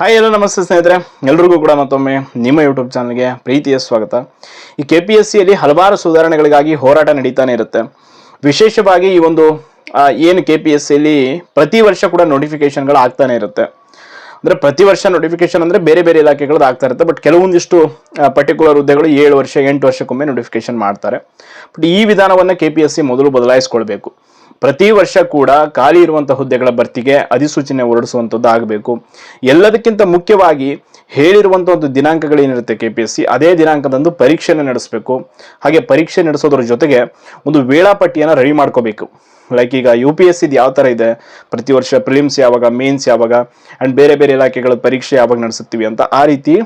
Hi ಎಲ್ಲ ನಮಸ್ತೆ ಸ್ನೇಹಿತರೆ. ಎಲ್ರಿಗೂ ಕೂಡ ಮತ್ತೊಮ್ಮೆ ನಿಮ್ಮ ಯೂಟ್ಯೂಬ್ ಚಾನಲ್ಗೆ ಪ್ರೀತಿಯ ಸ್ವಾಗತ. ಈ ಕೆ ಪಿ ಎಸ್ ಸಿಯಲ್ಲಿ ಹಲವಾರು ಸುಧಾರಣೆಗಳಿಗಾಗಿ ಹೋರಾಟ ನಡೀತಾನೆ ಇರುತ್ತೆ. ವಿಶೇಷವಾಗಿ ಈ ಒಂದು ಏನು ಕೆ ಪಿ ಎಸ್ ಸಿಯಲ್ಲಿ ಪ್ರತಿ ವರ್ಷ ಕೂಡ ನೋಟಿಫಿಕೇಶನ್ಗಳು ಆಗ್ತಾನೆ ಇರುತ್ತೆ. ಅಂದರೆ ಪ್ರತಿ ವರ್ಷ ನೋಟಿಫಿಕೇಶನ್ ಅಂದರೆ ಬೇರೆ ಬೇರೆ ಇಲಾಖೆಗಳದ್ದು ಆಗ್ತಾ ಇರುತ್ತೆ. ಬಟ್ ಕೆಲವೊಂದಿಷ್ಟು ಪರ್ಟಿಕ್ಯುಲರ್ ಹುದ್ದೆಗಳು ಏಳು ವರ್ಷ ಎಂಟು ವರ್ಷಕ್ಕೊಮ್ಮೆ ನೋಟಿಫಿಕೇಶನ್ ಮಾಡ್ತಾರೆ. ಬಟ್ ಈ ವಿಧಾನವನ್ನು ಕೆ ಪಿ ಎಸ್ ಸಿ ಮೊದಲು ಬದಲಾಯಿಸ್ಕೊಳ್ಬೇಕು. ಪ್ರತಿ ವರ್ಷ ಕೂಡ ಖಾಲಿ ಇರುವಂತಹ ಹುದ್ದೆಗಳ ಭರ್ತಿಗೆ ಅಧಿಸೂಚನೆ ಹೊರಡಿಸುವಂಥದ್ದು ಆಗಬೇಕು. ಎಲ್ಲದಕ್ಕಿಂತ ಮುಖ್ಯವಾಗಿ ಹೇಳಿರುವಂಥ ಒಂದು ದಿನಾಂಕಗಳೇನಿರುತ್ತೆ ಕೆ ಪಿ ಎಸ್ ಸಿ ಅದೇ ದಿನಾಂಕದಂದು ಪರೀಕ್ಷೆನ ನಡೆಸಬೇಕು. ಹಾಗೆ ಪರೀಕ್ಷೆ ನಡೆಸೋದ್ರ ಜೊತೆಗೆ ಒಂದು ವೇಳಾಪಟ್ಟಿಯನ್ನು ರೆಡಿ ಮಾಡ್ಕೋಬೇಕು. ಲೈಕ್ ಈಗ ಯು ಪಿ ಎಸ್ ಸಿದು ಯಾವ ಥರ ಇದೆ? ಪ್ರತಿ ವರ್ಷ ಪ್ರಿಲಿಮ್ಸ್ ಯಾವಾಗ ಮೇನ್ಸ್ ಯಾವಾಗ ಆ್ಯಂಡ್ ಬೇರೆ ಬೇರೆ ಇಲಾಖೆಗಳ ಪರೀಕ್ಷೆ ಯಾವಾಗ ನಡೆಸುತ್ತೀವಿ ಅಂತ ಆ ರೀತಿ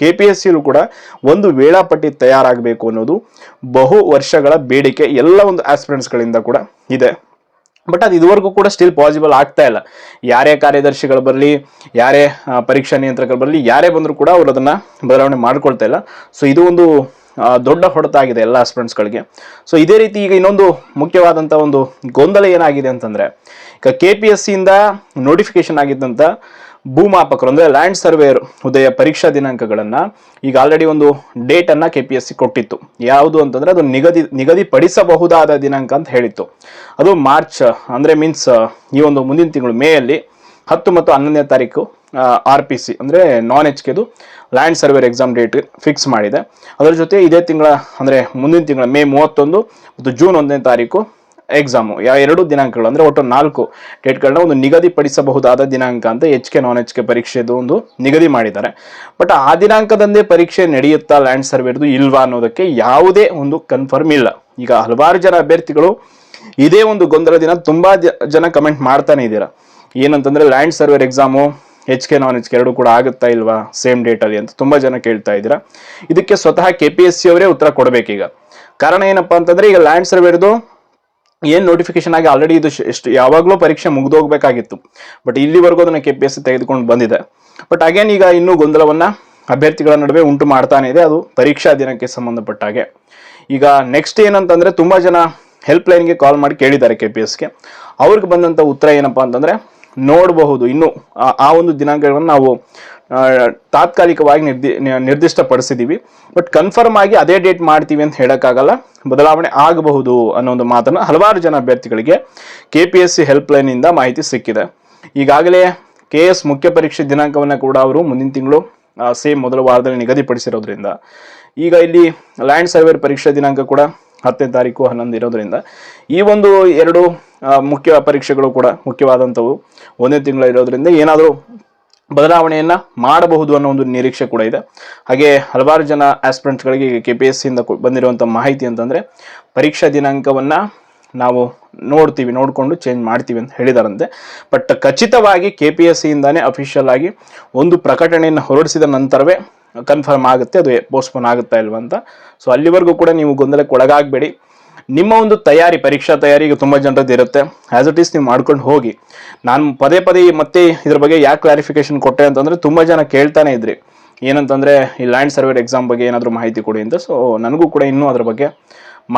ಕೆ ಪಿ ಎಸ್ ಸಿಲು ಕೂಡ ಒಂದು ವೇಳಾಪಟ್ಟಿ ತಯಾರಾಗಬೇಕು ಅನ್ನೋದು ಬಹು ವರ್ಷಗಳ ಬೇಡಿಕೆ ಎಲ್ಲ ಒಂದು ಆಸ್ಪಿರೆಂಟ್ಸ್ಗಳಿಂದ ಕೂಡ ಇದೆ. ಬಟ್ ಅದು ಇದುವರೆಗೂ ಕೂಡ ಸ್ಟಿಲ್ ಪಾಸಿಬಲ್ ಆಗ್ತಾ ಇಲ್ಲ. ಯಾರೇ ಕಾರ್ಯದರ್ಶಿಗಳು ಬರಲಿ, ಯಾರೇ ಪರೀಕ್ಷಾ ನಿಯಂತ್ರಕರು ಬರಲಿ, ಯಾರೇ ಬಂದರೂ ಕೂಡ ಅವರು ಅದನ್ನು ಬದಲಾವಣೆ ಮಾಡ್ಕೊಳ್ತಾ ಇಲ್ಲ. ಸೊ ಇದು ಒಂದು ದೊಡ್ಡ ಹೊಡೆತಾಗಿದೆ ಎಲ್ಲ ಸ್ಟೂಡೆಂಟ್ಸ್ಗಳಿಗೆ ಸೊ ಇದೇ ರೀತಿ ಈಗ ಇನ್ನೊಂದು ಮುಖ್ಯವಾದಂಥ ಒಂದು ಗೊಂದಲ ಏನಾಗಿದೆ ಅಂತಂದರೆ, ಈಗ ಕೆ ಪಿ ಎಸ್ ಸಿಯಿಂದ ನೋಟಿಫಿಕೇಶನ್ ಆಗಿದ್ದಂಥ ಭೂಮಾಪಕರು, ಅಂದರೆ ಲ್ಯಾಂಡ್ ಸರ್ವೇಯರ್ ಉದಯ ಪರೀಕ್ಷಾ ದಿನಾಂಕಗಳನ್ನು ಈಗ ಆಲ್ರೆಡಿ ಒಂದು ಡೇಟನ್ನು ಕೆ ಪಿ ಎಸ್ ಸಿ ಕೊಟ್ಟಿತ್ತು. ಯಾವುದು ಅಂತಂದರೆ, ಅದು ನಿಗದಿ, ನಿಗದಿಪಡಿಸಬಹುದಾದ ದಿನಾಂಕ ಅಂತ ಹೇಳಿತ್ತು. ಅದು ಮಾರ್ಚ್ ಅಂದರೆ ಮೀನ್ಸ್ ಈ ಒಂದು ಮುಂದಿನ ತಿಂಗಳು ಮೇಯಲ್ಲಿ ಹತ್ತು ಮತ್ತು ಹನ್ನೊಂದನೇ ತಾರೀಕು ಆರ್ ಪಿ ಸಿ ಅಂದರೆ non H ಕೆದು land surveyor exam date fix ಮಾಡಿದೆ. ಅದರ ಜೊತೆ ಇದೇ ತಿಂಗಳ, ಅಂದರೆ ಮುಂದಿನ ತಿಂಗಳ, ಮೇ ಮೂವತ್ತೊಂದು ಮತ್ತು ಜೂನ್ ಒಂದನೇ ತಾರೀಕು ಎಕ್ಸಾಮು ಯಾವ ಎರಡು ದಿನಾಂಕಗಳು, ಅಂದರೆ ಒಟ್ಟು ನಾಲ್ಕು ಡೇಟ್ಗಳನ್ನ ಒಂದು ನಿಗದಿಪಡಿಸಬಹುದಾದ ದಿನಾಂಕ ಅಂತ H K non H K ಪರೀಕ್ಷೆದು ಒಂದು ನಿಗದಿ ಮಾಡಿದ್ದಾರೆ. ಬಟ್ ಆ ದಿನಾಂಕದಂದೇ ಪರೀಕ್ಷೆ ನಡೆಯುತ್ತಾ ಲ್ಯಾಂಡ್ ಸರ್ವೇರ್ದು ಇಲ್ವಾ ಅನ್ನೋದಕ್ಕೆ ಯಾವುದೇ ಒಂದು ಕನ್ಫರ್ಮ್ ಇಲ್ಲ. ಈಗ ಹಲವಾರು ಜನ ಅಭ್ಯರ್ಥಿಗಳು ಇದೇ ಒಂದು ಗೊಂದಲದಿನ ತುಂಬ ಜನ ಕಮೆಂಟ್ ಮಾಡ್ತಾನೆ ಇದ್ದೀರಾ. ಏನಂತಂದ್ರೆ land surveyor exam H K non H K ಎರಡು ಕೂಡ ಆಗುತ್ತಾ ಇಲ್ವಾ? ಸೇಮ್ ಡೇಟಲ್ಲಿ ಅಂತ ತುಂಬಾ ಜನ ಕೇಳ್ತಾ ಇದ್ದೀರಾ. ಇದಕ್ಕೆ ಸ್ವತಃ ಕೆ ಪಿ ಎಸ್ ಸಿ ಅವರೇ ಉತ್ತರ ಕೊಡಬೇಕೀಗ. ಕಾರಣ ಏನಪ್ಪ ಅಂತಂದ್ರೆ ಈಗ ಲ್ಯಾಂಡ್ ಸರ್ವೇರ್ದು ಏನ್ ನೋಟಿಫಿಕೇಶನ್ ಆಗಿ ಆಲ್ರೆಡಿ ಇದು ಎಷ್ಟು ಯಾವಾಗಲೂ ಪರೀಕ್ಷೆ ಮುಗ್ದೋಗ್ಬೇಕಾಗಿತ್ತು. ಬಟ್ ಇಲ್ಲಿವರೆಗೂ ಅದನ್ನ ಕೆ ಪಿ ಎಸ್ ಸಿ ತೆಗೆದುಕೊಂಡು ಬಂದಿದೆ. ಬಟ್ ಅಗೇನ್ ಈಗ ಇನ್ನೂ ಗೊಂದಲವನ್ನ ಅಭ್ಯರ್ಥಿಗಳ ನಡುವೆ ಉಂಟು ಮಾಡ್ತಾನೆ ಇದೆ. ಅದು ಪರೀಕ್ಷಾ ದಿನಕ್ಕೆ ಸಂಬಂಧಪಟ್ಟ ಹಾಗೆ. ಈಗ ನೆಕ್ಸ್ಟ್ ಏನಂತಂದ್ರೆ ತುಂಬಾ ಜನ ಹೆಲ್ಪ್ ಲೈನ್ಗೆ ಕಾಲ್ ಮಾಡಿ ಕೇಳಿದ್ದಾರೆ ಕೆ ಪಿ ಎಸ್ಗೆ ಅವ್ರಿಗೆ ಬಂದಂತ ಉತ್ತರ ಏನಪ್ಪಾ ಅಂತಂದ್ರೆ ನೋಡಬಹುದು. ಇನ್ನು ಆ- ಒಂದು ದಿನಾಂಕಗಳನ್ನು ನಾವು ತಾತ್ಕಾಲಿಕವಾಗಿ ನಿರ್ದಿ ನಿರ್ದಿಷ್ಟಪಡಿಸಿದ್ದೀವಿ ಬಟ್ ಕನ್ಫರ್ಮ್ ಆಗಿ ಅದೇ ಡೇಟ್ ಮಾಡ್ತೀವಿ ಅಂತ ಹೇಳೋಕ್ಕಾಗಲ್ಲ. ಬದಲಾವಣೆ ಆಗಬಹುದು ಅನ್ನೋ ಒಂದು ಮಾತನ್ನು ಹಲವಾರು ಜನ ಅಭ್ಯರ್ಥಿಗಳಿಗೆ ಕೆ ಪಿ ಎಸ್ ಸಿ ಹೆಲ್ಪ್ಲೈನಿಂದ ಮಾಹಿತಿ ಸಿಕ್ಕಿದೆ. ಈಗಾಗಲೇ ಕೆ ಎಸ್ ಮುಖ್ಯ ಪರೀಕ್ಷೆ ದಿನಾಂಕವನ್ನು ಕೂಡ ಅವರು ಮುಂದಿನ ತಿಂಗಳು ಸೇಮ್ ಮೊದಲ ವಾರದಲ್ಲಿ ನಿಗದಿಪಡಿಸಿರೋದ್ರಿಂದ. ಈಗ ಇಲ್ಲಿ ಲ್ಯಾಂಡ್ ಸರ್ವೇರ್ ಪರೀಕ್ಷಾ ದಿನಾಂಕ ಕೂಡ ಹತ್ತನೇ ತಾರೀಕು ಹನ್ನೊಂದು ಇರೋದ್ರಿಂದ ಈ ಒಂದು ಎರಡು ಮುಖ್ಯ ಪರೀಕ್ಷೆಗಳು ಕೂಡ ಮುಖ್ಯವಾದಂಥವು ಒಂದೇ ತಿಂಗಳು ಇರೋದ್ರಿಂದ ಏನಾದರೂ ಬದಲಾವಣೆಯನ್ನ ಮಾಡಬಹುದು ಅನ್ನೋ ಒಂದು ನಿರೀಕ್ಷೆ ಕೂಡ ಇದೆ. ಹಾಗೆ ಹಲವಾರು ಜನ ಆಸ್ಪಿರೆಂಟ್ಸ್ಗಳಿಗೆ ಕೆ ಪಿ ಎಸ್ ಸಿಯಿಂದ ಬಂದಿರುವಂಥ ಮಾಹಿತಿ ಅಂತಂದರೆ ಪರೀಕ್ಷಾ ದಿನಾಂಕವನ್ನು ನಾವು ನೋಡ್ತೀವಿ, ನೋಡಿಕೊಂಡು ಚೇಂಜ್ ಮಾಡ್ತೀವಿ ಅಂತ ಹೇಳಿದಾರಂತೆ. ಬಟ್ ಖಚಿತವಾಗಿ ಕೆ ಪಿ ಎಸ್ ಸಿಯಿಂದಾನೇ ಅಫಿಷಿಯಲ್ ಆಗಿ ಒಂದು ಪ್ರಕಟಣೆಯನ್ನು ಹೊರಡಿಸಿದ ನಂತರವೇ ಕನ್ಫರ್ಮ್ ಆಗುತ್ತೆ, ಅದು ಪೋಸ್ಟ್ಪೋನ್ ಆಗುತ್ತಾ ಇಲ್ವಾ ಅಂತ. ಸೊ ಅಲ್ಲಿವರೆಗೂ ಕೂಡ ನೀವು ಗೊಂದಲಕ್ಕೆ ಒಳಗಾಗಬೇಡಿ. ನಿಮ್ಮ ಒಂದು ತಯಾರಿ, ಪರೀಕ್ಷಾ ತಯಾರಿ ಈಗ ತುಂಬ ಜನರದ್ದು ಇರುತ್ತೆ. ಆ್ಯಸ್ ಇಟ್ ಈಸ್ ನೀವು ಮಾಡ್ಕೊಂಡು ಹೋಗಿ. ನಾನು ಪದೇ ಪದೇ ಮತ್ತೆ ಇದ್ರ ಬಗ್ಗೆ ಯಾಕೆ ಕ್ಲಾರಿಫಿಕೇಶನ್ ಕೊಟ್ಟೆ ಅಂತಂದರೆ, ತುಂಬ ಜನ ಕೇಳ್ತಾನೆ ಇದ್ರಿ. ಏನಂತಂದರೆ, ಈ ಲ್ಯಾಂಡ್ ಸರ್ವೇಡ್ ಎಕ್ಸಾಮ್ ಬಗ್ಗೆ ಏನಾದರೂ ಮಾಹಿತಿ ಕೊಡಿ ಅಂತ. ಸೊ ನನಗೂ ಕೂಡ ಇನ್ನೂ ಅದ್ರ ಬಗ್ಗೆ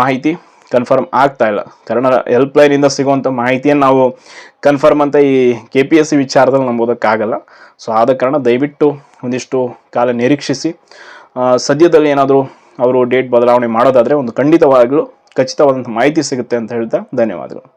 ಮಾಹಿತಿ ಕನ್ಫರ್ಮ್ ಆಗ್ತಾ ಇಲ್ಲ. ಕಾರಣ ಹೆಲ್ಪ್ ಲೈನಿಂದ ಸಿಗುವಂಥ ಮಾಹಿತಿಯನ್ನು ನಾವು ಕನ್ಫರ್ಮ್ ಅಂತ ಈ ಕೆ ಪಿ ಎಸ್ ಸಿ ವಿಚಾರದಲ್ಲಿ ನಂಬೋದಕ್ಕಾಗಲ್ಲ ಸೊ ಆದ ಕಾರಣ ದಯವಿಟ್ಟು ಒಂದಿಷ್ಟು ಕಾಲ ನಿರೀಕ್ಷಿಸಿ ಸದ್ಯದಲ್ಲಿ ಏನಾದರೂ ಅವರು ಡೇಟ್ ಬದಲಾವಣೆ ಮಾಡೋದಾದರೆ ಒಂದು ಖಂಡಿತವಾಗಲೂ ಖಚಿತವಾದಂಥ ಮಾಹಿತಿ ಸಿಗುತ್ತೆ ಅಂತ ಹೇಳ್ತಾ ಧನ್ಯವಾದಗಳು.